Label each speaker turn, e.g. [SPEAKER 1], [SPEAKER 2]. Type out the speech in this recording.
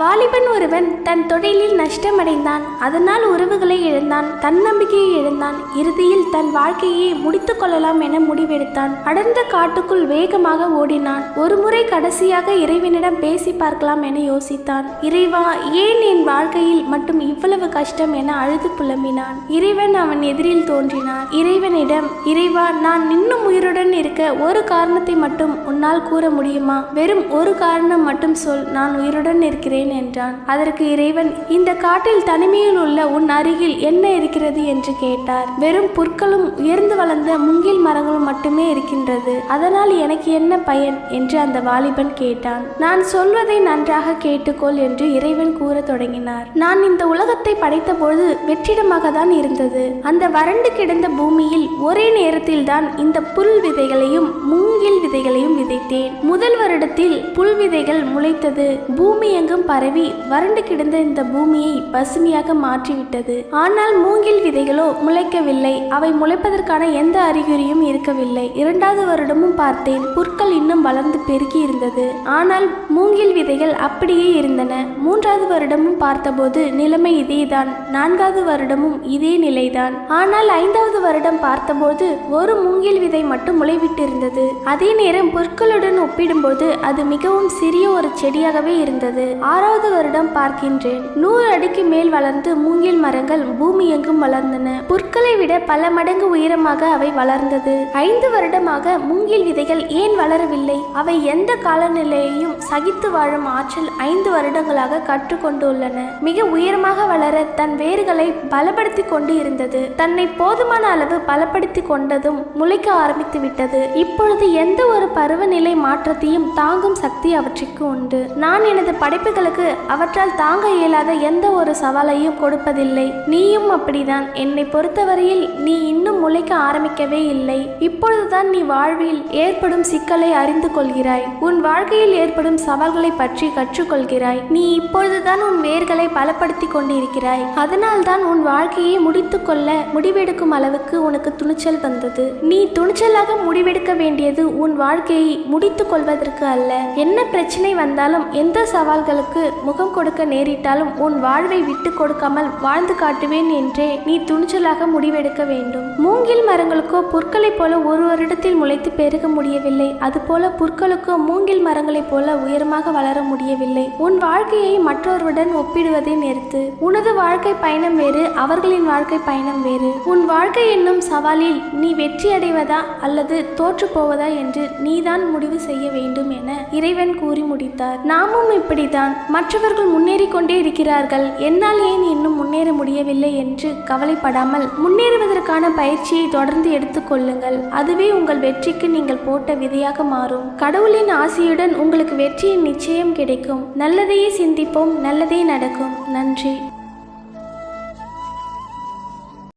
[SPEAKER 1] வாலிபன் ஒருவன் தன் தொழிலில் நஷ்டமடைந்தான். அதனால் உறவுகளை இழந்தான். தன்னம்பிக்கையை இழந்தான். இறுதியில் தன் வாழ்க்கையை முடித்துக் கொள்ளலாம் என முடிவெடுத்தான். அடர்ந்த காட்டுக்குள் வேகமாக ஓடினான். ஒருமுறை கடைசியாக இறைவனிடம் பேசி பார்க்கலாம் என யோசித்தான். இறைவா ஏன் என் வாழ்க்கையில் மட்டும் இவ்வளவு கஷ்டம் என அழுது புலம்பினான். இறைவன் அவன் எதிரில் தோன்றினான். இறைவனிடம் இறைவா நான் இன்னும் உயிரோடு இருக்க ஒரு காரணத்தை மட்டும் உன்னால் கூற முடியுமா? வெறும் ஒரு காரணம் மட்டும் சொல் நான் உயிருடன் இருக்கிறேன் என்றான். அதற்கு இறைவன் இந்த காட்டில் தனிமையில் உள்ள உன் அருகில் என்ன இருக்கிறது என்று கேட்டார். வெறும் புற்களும் உயர்ந்து வளர்ந்த முங்கில் மரங்களும் மட்டுமே இருக்கின்றது. அதனால் எனக்கு என்ன பயன்? என்று அந்த வாலிபன் கேட்டான். நான் சொல்வதை நன்றாக கேட்டுக்கொள் என்று இறைவன் கூறத் தொடங்கினார். நான் இந்த உலகத்தை படைத்தபோது வெற்றிடமாக தான் இருந்தது. அந்த வறண்டு கிடந்த பூமியில் ஒரே நேரத்தில் தான் இந்த புல் விதைகளையும் மூங்கில் விதைகளையும் விதைத்தேன். முதல் வருடத்தில் புல் விதைகள் முளைத்தது. பூமி எங்கும் பரவி வறண்டு கிடந்த இந்த பூமியை பசுமையாக மாற்றிவிட்டது. ஆனால் மூங்கில் விதைகளோ முளைக்கவில்லை. அவை முளைப்பதற்கான எந்த அறிகுறியும் இருக்கவில்லை. இரண்டாவது வருடமும் பார்த்தேன். புற்கள் இன்னும் வளர்ந்து பெருகி இருந்தது. ஆனால் மூங்கில் விதைகள் அப்படியே இருந்தன. மூன்றாவது வருடமும் பார்த்தபோது நிலைமை இதேதான். நான்காவது வருடமும் இதே நிலைதான். ஆனால் ஐந்தாவது வருடம் பார்த்தபோது ஒரு மூங்கில் விதை மட்டும் முளைவிட்டிருந்தது அதே நேரம் புற்களுடன் ஒப்பிடும்போது அது மிகவும் சிறிய ஒரு செடியாகவே இருந்தது. ஆறாவது வருடம் பார்க்கின்றேன். நூறு அடிக்கு மேல் வளர்ந்து மூங்கில் மரங்கள் பூமி எங்கும் வளர்ந்தன. புற்களை விட பல மடங்கு உயரமாக அவை வளர்ந்தது. ஐந்து வருடமாக மூங்கில் விதைகள் ஏன் வளரவில்லை? அவை எந்த காலநிலையையும் சகித்து வாழும் ஆற்றல் ஐந்து வருடங்களாக கற்றுக்கொண்டுள்ளன. மிக உயரமாக வளர தன் வேர்களை பலப்படுத்தி கொண்டு இருந்தது தன்னை போதுமான அளவு பலப்படுத்தி கொண்டதும் முளைக்க ஆரம்பித்து விட்டது இப்பொழுது எந்த ஒரு பருவநிலை மாற்றத்தையும் தாங்கும் சக்தி அவற்றிற்கு உண்டு. நான் எனது படைப்புகளுக்கு அவற்றால் தாங்க இயலாத எந்த ஒரு சவாலையும் கொடுப்பதில்லை. நீயும் அப்படிதான் என்னை பொறுத்தவரையில் நீ இன்னும் முளைக்க ஆரம்பிக்கவே இல்லை. இப்பொழுதுதான் நீ வாழ்வில் ஏற்படும் சிக்கலை அறிந்து கொள்கிறாய். உன் வாழ்க்கையில் ஏற்படும் சவால்களை பற்றி கற்றுக்கொள்கிறாய். நீ இப்பொழுதுதான் உன் வேர்களை பலப்படுத்தி கொண்டிருக்கிறாய். அதனால்தான் உன் வாழ்க்கையை முடித்துக்கொள்ள முடிவெடுக்கும் அளவுக்கு உனக்கு துணிச்சல் வந்தது. நீ துணிச்சலாக முடிவெடுக்க வேண்டியது உன் வாழ்க்கையை முடித்து கொள்வதற்கு அல்ல. என்ன பிரச்சனை வந்தாலும் எந்த சவால்களுக்கு முகம் கொடுக்க நேரிட்டாலும் உன் வாழ்வை விட்டு கொடுக்காமல் வாழ்ந்து காட்டுவேன் என்றே நீ துணிச்சலாக முடிவெடுக்க வேண்டும். மூங்கில் மரங்களுக்கோ புற்களைப் போல ஒரு வருடத்தில் முளைத்து பெருக முடியவில்லை. அதுபோல புற்களுக்கோ மூங்கில் மரங்களைப் போல உயரமாக வளர முடியவில்லை. உன் வாழ்க்கையை மற்றொருவருடன் ஒப்பிடுவதை நிறுத்து. உனது வாழ்க்கை பயணம் வேறு அவர்களின் வாழ்க்கை பயணம் வேறு. உன் வாழ்க்கை என்னும் சவாலில் நீ வெற்றி அடைவதா அல்லது தோற்றுப்போவதா என்று நீதான் முடிவு செய்ய வேண்டும் என இறைவன் கூறி முடித்தார். நாமும் இப்படித்தான். மற்றவர்கள் முன்னேறி கொண்டே இருக்கிறார்கள். என்னால் ஏன் இன்னும் முன்னேற முடியவில்லை என்று கவலைப்படாமல் முன்னேறுவதற்கான பயிற்சியை தொடர்ந்து எடுத்துக்கொள்ளுங்கள் அதுவே உங்கள் வெற்றிக்கு நீங்கள் போட்ட விதையாக மாறும். கடவுளின் ஆசியுடன் உங்களுக்கு வெற்றியின் நிச்சயம் கிடைக்கும். நல்லதையே சிந்திப்போம். நல்லதே நடக்கும். நன்றி.